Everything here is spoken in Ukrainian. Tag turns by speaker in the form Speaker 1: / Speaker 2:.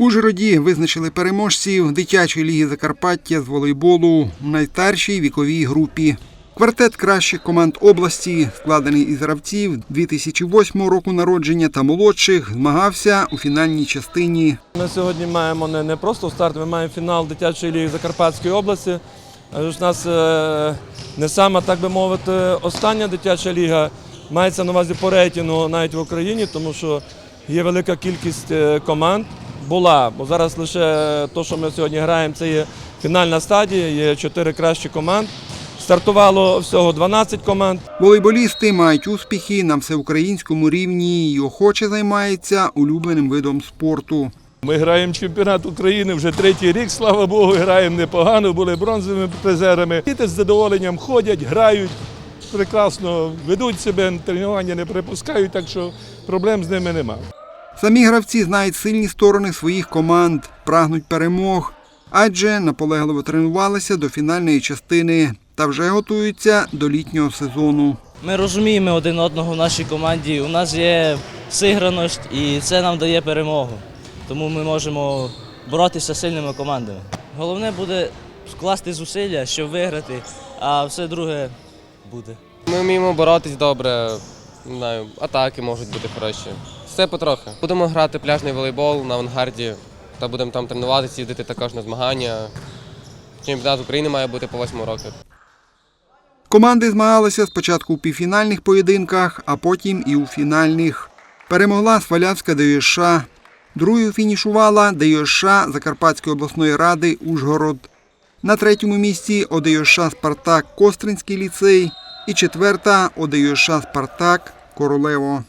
Speaker 1: Ужгороді визначили переможців дитячої ліги Закарпаття з волейболу в найстаршій віковій групі. Квартет кращих команд області, складений із гравців 2008 року народження та молодших, змагався у фінальній частині.
Speaker 2: Ми сьогодні маємо не, просто старт, ми маємо фінал дитячої ліги Закарпатської області. У нас е, не сама, так би мовити, остання дитяча ліга мається на увазі по рейтингу навіть в Україні, тому що є велика кількість е, команд. Була, бо зараз лише те, що ми сьогодні граємо, це є фінальна стадія, є чотири кращі команд. Стартувало всього 12 команд.
Speaker 1: Волейболісти мають успіхи на всеукраїнському рівні і охоче займаються улюбленим видом спорту.
Speaker 3: Ми граємо чемпіонат України вже третій рік, слава Богу, граємо непогано, були бронзовими призерами. Діти з задоволенням ходять, грають, прекрасно ведуть себе, тренування не припускають, так що проблем з ними немає.
Speaker 1: Самі гравці знають сильні сторони своїх команд, прагнуть перемог, адже наполегливо тренувалися до фінальної частини та вже готуються до літнього сезону.
Speaker 4: Ми розуміємо один одного в нашій команді. У нас є сиграність і це нам дає перемогу. Тому ми можемо боротися з сильними командами. Головне буде скласти зусилля, щоб виграти, а все друге буде.
Speaker 5: Ми вміємо боротись добре, не знаю, атаки можуть бути хороші. Все потрохи. Будемо грати пляжний волейбол на авангарді та будемо там тренуватися, їздити також на змагання. Чемпіонат України має бути по 8 років.
Speaker 1: Команди змагалися спочатку у півфінальних поєдинках, а потім і у фінальних. Перемогла Свалявська ДЮСШ. Другою фінішувала ДЮСШ Закарпатської обласної ради Ужгород. На третьому місці ОДЮСШ Спартак Костринський ліцей і четверта ОДЮСШ Спартак Королево.